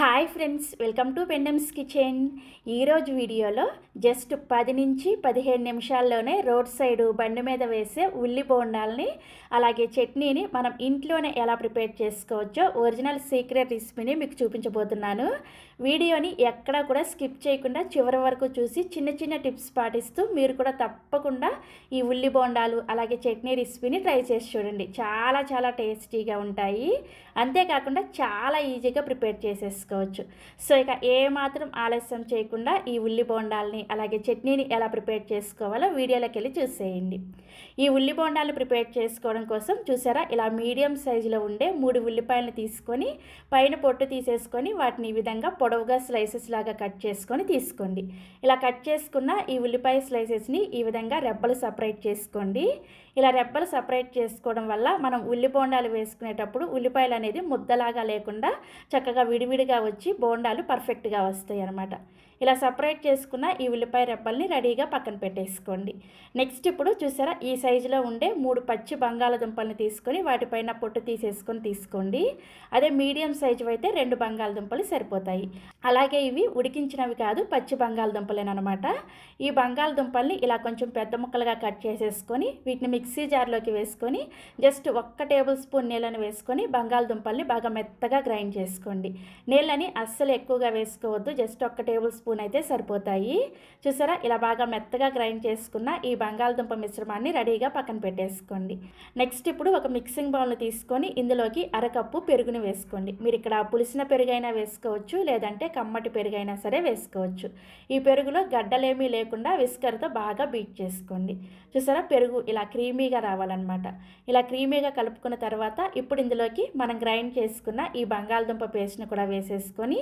Hi friends welcome to Pendem's kitchen. ఈరోజు వీడియోలో just పది నుంచి పదిహేను నిమిషాల్లోనే రోడ్ సైడ్ బండి మీద వేసే ఉల్లి బోండాలని అలాగే చట్నీని మనం ఇంట్లోనే ఎలా ప్రిపేర్ చేసుకోవచ్చో ఒరిజినల్ సీక్రెట్ రెసిపీని మీకు చూపించబోతున్నాను. వీడియోని ఎక్కడా కూడా స్కిప్ చేయకుండా చివరి వరకు చూసి చిన్న చిన్న టిప్స్ పాటిస్తూ మీరు కూడా తప్పకుండా ఈ ఉల్లి బోండాలు అలాగే చట్నీ రెసిపీని ట్రై చేసి చూడండి. చాలా చాలా టేస్టీగా ఉంటాయి. అంతేకాకుండా చాలా ఈజీగా ప్రిపేర్ చేసేసుకో చేసుకోవచ్చు. సో ఇక ఏ మాత్రం ఆలస్యం చేయకుండా ఈ ఉల్లి బోండాలని అలాగే చట్నీని ఎలా ప్రిపేర్ చేసుకోవాలో వీడియోలోకి వెళ్ళి చూసేయండి. ఈ ఉల్లి బోండాలను ప్రిపేర్ చేసుకోవడం కోసం చూసారా? ఇలా మీడియం సైజులో ఉండే మూడు ఉల్లిపాయలను తీసుకొని పైన పొట్టు తీసేసుకొని వాటిని ఈ విధంగా పొడవుగా స్లైసెస్ లాగా కట్ చేసుకొని తీసుకోండి. ఇలా కట్ చేసుకున్న ఈ ఉల్లిపాయ స్లైసెస్ని ఈ విధంగా రెబ్బలు సపరేట్ చేసుకోండి. ఇలా రెబ్బలు సపరేట్ చేసుకోవడం వల్ల మనం ఉల్లి బోండాలు వేసుకునేటప్పుడు ఉల్లిపాయలు అనేది ముద్దలాగా లేకుండా చక్కగా విడివిడిగా వచ్చి బోండాలు పర్ఫెక్ట్గా వస్తాయి అన్నమాట ఇలా సపరేట్ చేసుకున్న ఈ ఉల్లిపాయ రెబ్బల్ని రెడీగా పక్కన పెట్టేసుకోండి. నెక్స్ట్ ఇప్పుడు చూసారా ఈ సైజులో ఉండే మూడు పచ్చి బంగాళదుంపల్ని తీసుకొని వాటిపైన పొట్టు తీసేసుకొని తీసుకోండి. అదే మీడియం సైజు అయితే రెండు బంగాళదుంపలు సరిపోతాయి. అలాగే ఇవి ఉడికించినవి కాదు పచ్చి బంగాళదుంపలేనమాట ఈ బంగాళదుంపల్ని ఇలా కొంచెం పెద్ద ముక్కలుగా కట్ చేసేసుకొని వీటిని మిక్సీ జార్లోకి వేసుకొని జస్ట్ ఒక్క టేబుల్ స్పూన్ నీళ్ళని వేసుకొని బంగాళదుంపల్ని బాగా మెత్తగా గ్రైండ్ చేసుకోండి. నీళ్ళని అస్సలు ఎక్కువగా వేసుకోవద్దు జస్ట్ ఒక్క టేబుల్ స్పూన్ అయితే సరిపోతాయి. చూసారా? ఇలా బాగా మెత్తగా గ్రైండ్ చేసుకున్న ఈ బంగాళదుంప మిశ్రమాన్ని రెడీగా పక్కన పెట్టేసుకోండి. నెక్స్ట్ ఇప్పుడు ఒక మిక్సింగ్ బౌల్ని తీసుకొని ఇందులోకి అరకప్పు పెరుగుని వేసుకోండి. మీరు ఇక్కడ పులిసిన పెరుగైనా వేసుకోవచ్చు లేదంటే కమ్మటి పెరుగైనా సరే వేసుకోవచ్చు. ఈ పెరుగులో గడ్డలేమీ లేకుండా విస్కర్తో బాగా బీట్ చేసుకోండి. చూసారా? పెరుగు ఇలా క్రీమీగా రావాలన్నమాట. ఇలా క్రీమీగా కలుపుకున్న తర్వాత ఇప్పుడు ఇందులోకి మనం గ్రైండ్ చేసుకున్న ఈ బంగాళదుంప పేస్ట్ని కూడా వేసేసుకొని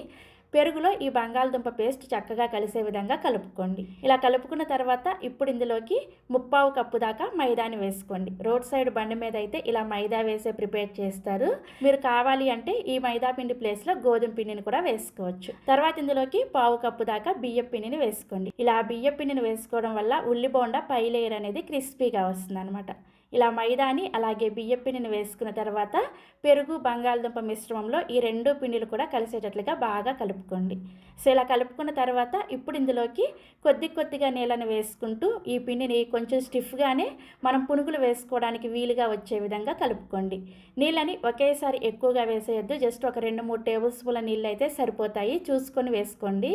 పెరుగులో ఈ బంగాళదుంప పేస్ట్ చక్కగా కలిసే విధంగా కలుపుకోండి. ఇలా కలుపుకున్న తర్వాత ఇప్పుడు ఇందులోకి ముప్పావు కప్పు దాకా మైదాని వేసుకోండి. రోడ్ సైడ్ బండి మీద అయితే ఇలా మైదా వేసే ప్రిపేర్ చేస్తారు. మీరు కావాలి అంటే ఈ మైదా పిండి ప్లేస్లో గోధుమ పిండిని కూడా వేసుకోవచ్చు. తర్వాత ఇందులోకి పావు కప్పు దాకా బియ్య పిండిని వేసుకోండి. ఇలా బియ్య పిండిని వేసుకోవడం వల్ల ఉల్లి బోండా పై లేయర్ అనేది క్రిస్పీగా వస్తుంది అనమాట ఇలా మైదాని అలాగే బియ్య పిండిని వేసుకున్న తర్వాత పెరుగు బంగాళదుంప మిశ్రమంలో ఈ రెండు పిండిలు కూడా కలిసేటట్లుగా బాగా కలుపుకోండి. సో ఇలా కలుపుకున్న తర్వాత ఇప్పుడు ఇందులోకి కొద్ది కొద్దిగా నీళ్ళని వేసుకుంటూ ఈ పిండిని కొంచెం స్టిఫ్గానే మనం పునుగులు వేసుకోవడానికి వీలుగా వచ్చే విధంగా కలుపుకోండి. నీళ్ళని ఒకేసారి ఎక్కువగా వేసేయద్దు. జస్ట్ ఒక రెండు మూడు టేబుల్ స్పూన్ల నీళ్ళు అయితే సరిపోతాయి. చూసుకొని వేసుకోండి.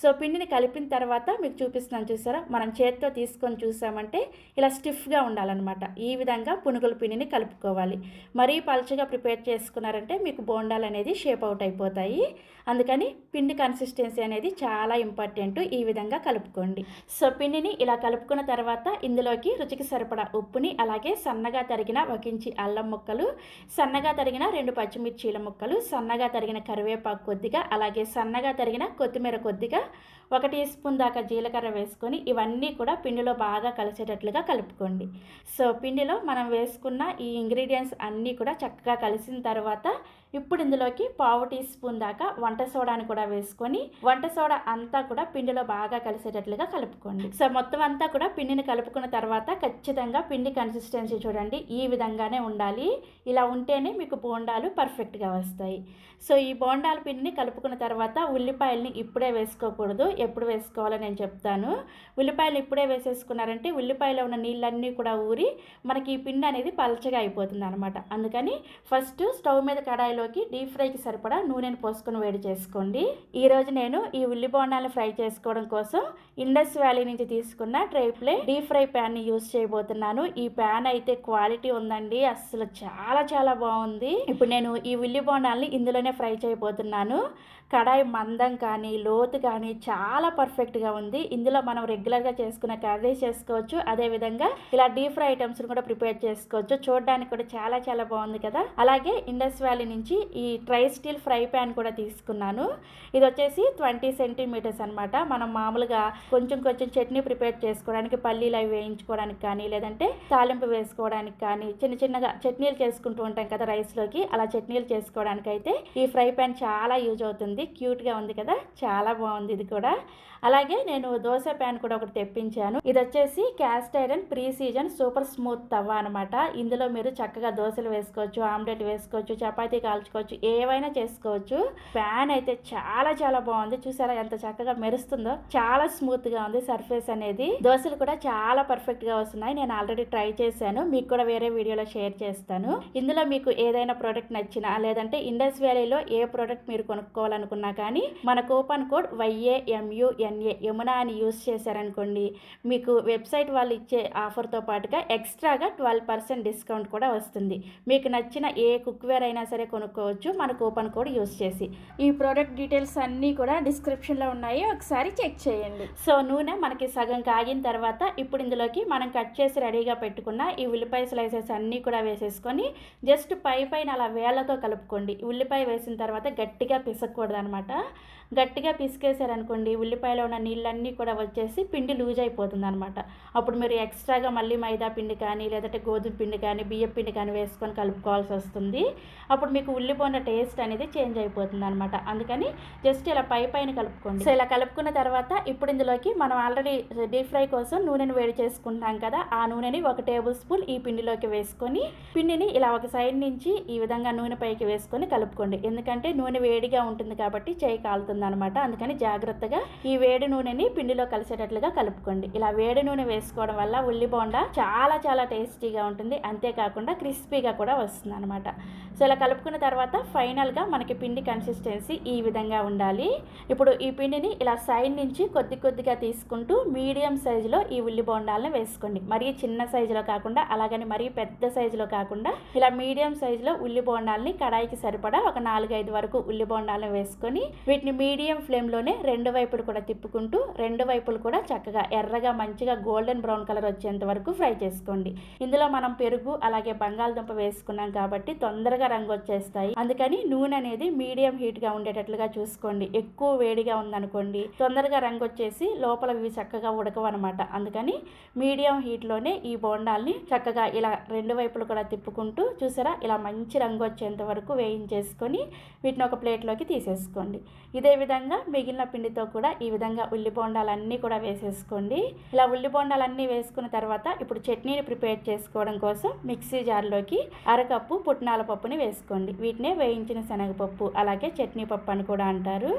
సో పిండిని కలిపిన తర్వాత మీకు చూపిస్తున్నాను చూసారా? మనం చేత్తో తీసుకొని చూసామంటే ఇలా స్టిఫ్గా ఉండాలన్నమాట. ఈ ఈ విధంగా పునుగుల పిండిని కలుపుకోవాలి. మరీ పలుచగా ప్రిపేర్ చేసుకున్నారంటే మీకు బోండాలు అనేది షేప్ అవుట్ అయిపోతాయి. అందుకని పిండి కన్సిస్టెన్సీ అనేది చాలా ఇంపార్టెంట్ ఈ విధంగా కలుపుకోండి. సో పిండిని ఇలా కలుపుకున్న తర్వాత ఇందులోకి రుచికి సరిపడా ఉప్పుని అలాగే సన్నగా తరిగిన ఒక ఇంచి అల్లం ముక్కలు సన్నగా తరిగిన రెండు పచ్చిమిర్చీల ముక్కలు సన్నగా తరిగిన కరివేపాకు కొద్దిగా అలాగే సన్నగా తరిగిన కొత్తిమీర కొద్దిగా ఒక టీ స్పూన్ దాకా జీలకర్ర వేసుకొని ఇవన్నీ కూడా పిండిలో బాగా కలిసేటట్లుగా కలుపుకోండి. సో పిండిలో మనం వేసుకున్న ఈ ఇంగ్రీడియంట్స్ అన్నీ కూడా చక్కగా కలిసిన తర్వాత ఇప్పుడు ఇందులోకి పావు టీ స్పూన్ దాకా వంట సోడాని కూడా వేసుకొని వంట సోడా అంతా కూడా పిండిలో బాగా కలిసేటట్లుగా కలుపుకోండి. సో మొత్తం అంతా కూడా పిండిని కలుపుకున్న తర్వాత ఖచ్చితంగా పిండి కన్సిస్టెన్సీ చూడండి. ఈ విధంగానే ఉండాలి. ఇలా ఉంటేనే మీకు బోండాలు పర్ఫెక్ట్గా వస్తాయి. సో ఈ బోండాల పిండిని కలుపుకున్న తర్వాత ఉల్లిపాయల్ని ఇప్పుడే వేసుకోకూడదు. ఎప్పుడు వేసుకోవాలో నేను చెప్తాను. ఉల్లిపాయలు ఇప్పుడే వేసేసుకున్నారంటే ఉల్లిపాయలో ఉన్న నీళ్ళన్నీ కూడా ఊరి మనకి ఈ పిండి అనేది పలచగా అయిపోతుంది అనమాట అందుకని ఫస్ట్ స్టవ్ మీద కడాయిలోకి డీప్ ఫ్రైకి సరిపడా నూనెను పోసుకొని వేడి చేసుకోండి. ఈరోజు నేను ఈ ఉల్లి బోండాలను ఫ్రై చేసుకోవడం కోసం ఇండస్ వ్యాలీ నుంచి తీసుకున్న ట్రైప్లే డీప్ ఫ్రై ప్యాన్ని యూస్ చేయబోతున్నాను. ఈ ప్యాన్ అయితే క్వాలిటీ ఉందండి. అసలు చాలా చాలా బాగుంది. ఇప్పుడు నేను ఈ ఉల్లి బోండాలని ఇందులోనే ఫ్రై చేయబోతున్నాను. కడాయి మందం కానీ లోతు కానీ చాలా పర్ఫెక్ట్గా ఉంది. ఇందులో మనం రెగ్యులర్గా చేసుకున్న కర్రీ చేసుకోవచ్చు. అదేవిధంగా ఇలా డీప్ ఫ్రై ఐటమ్స్ని కూడా ప్రిపేర్ చేసుకోవచ్చు. చూడడానికి కూడా చాలా చాలా బాగుంది కదా. అలాగే ఇండస్ వ్యాలీ నుంచి ఈ ట్రై స్టీల్ ఫ్రై ప్యాన్ కూడా తీసుకున్నాను. ఇది వచ్చేసి ట్వంటీ సెంటీమీటర్స్ అనమాట మనం మామూలుగా కొంచెం కొంచెం చట్నీ ప్రిపేర్ చేసుకోవడానికి పల్లీలు అవి వేయించుకోవడానికి కానీ లేదంటే తాలింపు వేసుకోవడానికి కానీ చిన్న చిన్నగా చట్నీలు చేసుకుంటూ ఉంటాం కదా రైస్లోకి. అలా చట్నీలు చేసుకోవడానికి అయితే ఈ ఫ్రై ప్యాన్ చాలా యూజ్ అవుతుంది. క్యూట్గా ఉంది కదా. చాలా బాగుంది ఇది కూడా. అలాగే నేను దోశ ప్యాన్ కూడా ఒకటి తెప్పించాను. ఇది వచ్చేసి cast iron pre season super smooth tawa అనమాట ఇందులో మీరు చక్కగా దోశలు వేసుకోవచ్చు ఆమ్లెట్ వేసుకోవచ్చు చపాతీ కాల్చుకోవచ్చు ఏవైనా చేసుకోవచ్చు. ఫ్యాన్ అయితే చాలా చాలా బాగుంది. చూసారా ఎంత చక్కగా మెరుస్తుందో? చాలా స్మూత్గా ఉంది సర్ఫేస్ అనేది. దోశలు కూడా చాలా పర్ఫెక్ట్గా వస్తున్నాయి. నేను ఆల్రెడీ ట్రై చేశాను. మీకు కూడా వేరే వీడియోలో షేర్ చేస్తాను. ఇందులో మీకు ఏదైనా ప్రోడక్ట్ నచ్చినా లేదంటే ఇండస్ వ్యాలీలో ఏ ప్రోడక్ట్ మీరు కొనుక్కోవాలనుకున్నా కానీ మన కూపన్ కోడ్ వైఏఎంయుఎన్ఏ యమునా అని యూస్ చేశారనుకోండి మీకు వెబ్సైట్ వాళ్ళు ఇచ్చే ఆఫర్తో పాటుగా ఎక్స్ట్రా ఎక్స్ట్రాగా ట్వెల్వ్ పర్సెంట్ డిస్కౌంట్ కూడా వస్తుంది. మీకు నచ్చిన ఏ కుక్వేర్ అయినా సరే కొనుక్కోవచ్చు. మన కూపన్ కోడ్ యూస్ చేసి. ఈ ప్రోడక్ట్ డీటెయిల్స్ అన్నీ కూడా డిస్క్రిప్షన్లో ఉన్నాయి. ఒకసారి చెక్ చేయండి. సో నూనె మనకి సగం కాగిన తర్వాత ఇప్పుడు ఇందులోకి మనం కట్ చేసి రెడీగా పెట్టుకున్న ఈ ఉల్లిపాయ స్లైసెస్ అన్నీ కూడా వేసేసుకొని జస్ట్ పై పైన అలా వేలతో కలుపుకోండి. ఉల్లిపాయ వేసిన తర్వాత గట్టిగా పిసకూడదు అనమాట గట్టిగా పిసికేసారనుకోండి ఉల్లిపాయలో ఉన్న నీళ్ళన్నీ కూడా వచ్చేసి పిండి లూజ్ అయిపోతుంది అనమాట అప్పుడు మీరు ఎక్స్ట్రాగా మళ్ళీ మైదా పిండి కానీ లేదంటే గోధుమ పిండి కానీ బియ్యం పిండి కానీ వేసుకొని కలుపుకోవాల్సి వస్తుంది. అప్పుడు మీకు ఉల్లిపోయిన టేస్ట్ అనేది చేంజ్ అయిపోతుంది అనమాట అందుకని జస్ట్ ఇలా పై పైన కలుపుకోండి. సో ఇలా కలుపుకున్న తర్వాత ఇప్పుడు ఇందులోకి మనం ఆల్రెడీ డీప్ ఫ్రై కోసం నూనెను వేడి చేసుకుంటాం కదా ఆ నూనెని ఒక టేబుల్ స్పూన్ ఈ పిండిలోకి వేసుకొని పిండిని ఇలా ఒక సైడ్ నుంచి ఈ విధంగా నూనె పైకి వేసుకొని కలుపుకోండి. ఎందుకంటే నూనె వేడిగా ఉంటుంది కాబట్టి చేయి కాలుతుంది అనమాట అందుకని జాగ్రత్తగా ఈ వేడి నూనెని పిండిలో కలిసేటట్లుగా కలుపుకోండి. ఇలా వేడి నూనె వేసుకోవడం వల్ల ఉల్లి బోండా చాలా చాలా టేస్టీగా ఉంటుంది. అంతేకాకుండా క్రిస్పీగా కూడా వస్తుంది అనమాట సో ఇలా కలుపుకున్న తర్వాత ఫైనల్గా మనకి పిండి కన్సిస్టెన్సీ ఈ విధంగా ఉండాలి. ఇప్పుడు ఈ పిండిని ఇలా సైడ్ నుంచి కొద్ది కొద్దిగా తీసుకుంటూ మీడియం సైజులో ఈ ఉల్లి బోండాలను వేసుకోండి. మరీ చిన్న సైజులో కాకుండా అలాగని మరీ పెద్ద సైజులో కాకుండా ఇలా మీడియం సైజులో ఉల్లి బోండాలని కడాయికి సరిపడా ఒక నాలుగైదు వరకు ఉల్లి బోండాలను వేసుకొని వీటిని మీడియం ఫ్లేమ్లోనే రెండు వైపులు కూడా తిప్పుకుంటూ రెండు వైపులు కూడా చక్కగా ఎర్రగా మంచిగా గోల్డెన్ బ్రౌన్ కలర్ వచ్చేంత వరకు ఫ్రై చేసుకోండి. ఇందులో మనం పెరుగు అలాగే బంగాళదుంప వేసుకున్నాం కాబట్టి తొందరగా రంగు వచ్చేస్తాయి అందుకని నూనె అనేది మీడియం హీట్గా ఉండేటట్లుగా చూసుకోండి. ఎక్కువ వేడిగా ఉందనుకోండి తొందరగా రంగు వచ్చేసి లోపల ఇవి చక్కగా ఉడకవు అనమాట అందుకని మీడియం హీట్లోనే ఈ బోండాల్ని చక్కగా ఇలా రెండు వైపులు కూడా తిప్పుకుంటూ చూసారా? ఇలా మంచి రంగు వచ్చేంత వరకు వేయించేసుకొని వీటిని ఒక ప్లేట్లోకి తీసేసుకోండి. ఇదే విధంగా మిగిలిన పిండితో కూడా ఈ విధంగా ఉల్లి బోండాలన్నీ కూడా వేసేసుకోండి. ఇలా ఉల్లి బోండాలన్నీ వేసుకున్న తర్వాత ఇప్పుడు చట్నీని ప్రిపేర్ చేసుకోవడం కోసం మిక్సీ జార్లోకి అరకప్పు పుట్నాల పప్పుని వేసుకోండి. వీటినే వేయించిన శనగపప్పు అలాగే చట్నీ పప్పు అని కూడా అంటారు.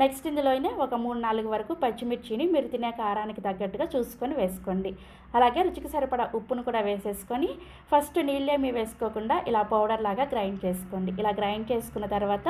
నెక్స్ట్ ఇందులోనే ఒక మూడు నాలుగు వరకు పచ్చిమిర్చిని మీరు తినే కారానికి తగ్గట్టుగా చూసుకొని వేసుకోండి. అలాగే రుచికి సరిపడా ఉప్పును కూడా వేసేసుకొని ఫస్ట్ నీళ్ళేమి వేసుకోకుండా ఇలా పౌడర్ లాగా గ్రైండ్ చేసుకోండి. ఇలా గ్రైండ్ చేసుకున్న తర్వాత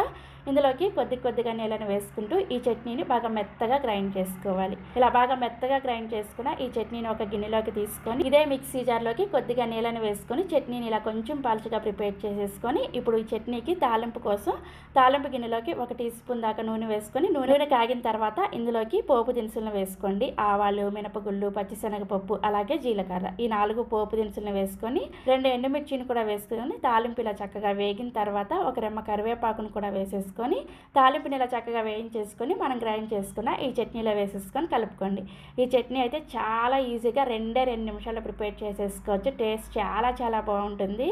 ఇందులోకి కొద్ది కొద్దిగా నీళ్ళని వేసుకుంటూ ఈ చట్నీని బాగా మెత్తగా గ్రైండ్ చేసుకోవాలి. ఇలా బాగా మెత్తగా గ్రైండ్ చేసుకున్న ఈ చట్నీని ఒక గిన్నెలోకి తీసుకొని ఇదే మిక్సీ జార్లోకి కొద్దిగా నీళ్ళని వేసుకొని చట్నీని ఇలా కొంచెం పాల్చిగా ప్రిపేర్ చేసేసుకొని ఇప్పుడు ఈ చట్నీకి తాలింపు కోసం తాలింపు గిన్నెలోకి ఒక టీ స్పూన్ దాకా నూనె వేసుకొని నూనె కాగిన తర్వాత ఇందులోకి పోపు దినుసులను వేసుకోండి. ఆవాలు మినపగుళ్ళు పచ్చిశనగపప్పు అలాగే జీలకర్ర. ఈ నాలుగు పోపు దినుసులను వేసుకొని రెండు ఎండుమిర్చిని కూడా వేసుకొని తాలింపు ఇలా చక్కగా వేగిన తర్వాత ఒక రెమ్మ కరివేపాకును కూడా వేసేసుకొని తాలింపుని ఇలా చక్కగా వేయించేసుకొని మనం గ్రైండ్ చేసుకున్న ఈ చట్నీలో వేసేసుకొని కలుపుకోండి. ఈ చట్నీ అయితే చాలా ఈజీగా రెండే రెండు నిమిషాలు ప్రిపేర్ చేసేసుకోవచ్చు. టేస్ట్ చాలా చాలా బాగుంటుంది.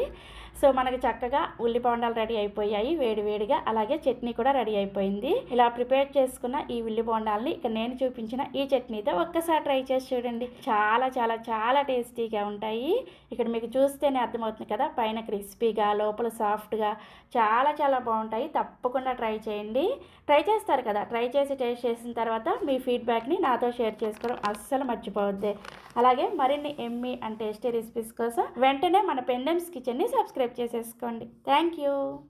సో మనకి చక్కగా ఉల్లిపాండాలు రెడీ అయిపోయాయి వేడి వేడిగా. అలాగే చట్నీ కూడా రెడీ అయిపోయింది. ఇలా ప్రిపేర్ ప్రిపేర్ చేసుకున్న ఈ ఉల్లి బొండాలని ఇక నేను చూపించిన ఈ చట్నీతో ఒక్కసారి ట్రై చేసి చూడండి. చాలా చాలా చాలా టేస్టీగా ఉంటాయి. ఇక్కడ మీకు చూస్తేనే అర్థమవుతుంది కదా పైన క్రిస్పీగా లోపల సాఫ్ట్గా చాలా చాలా బాగుంటాయి. తప్పకుండా ట్రై చేయండి. ట్రై చేస్తారు కదా ట్రై చేసి టేస్ట్ చేసిన తర్వాత మీ ఫీడ్బ్యాక్ని నాతో షేర్ చేసుకోవడం అస్సలు మర్చిపోవద్దే. అలాగే మరిన్ని ఎమ్మి అండ్ టేస్టీ రెసిపీస్ కోసం వెంటనే మన పెండెమ్స్ కిచెన్ని సబ్స్క్రైబ్ చేసేసుకోండి. Thank you.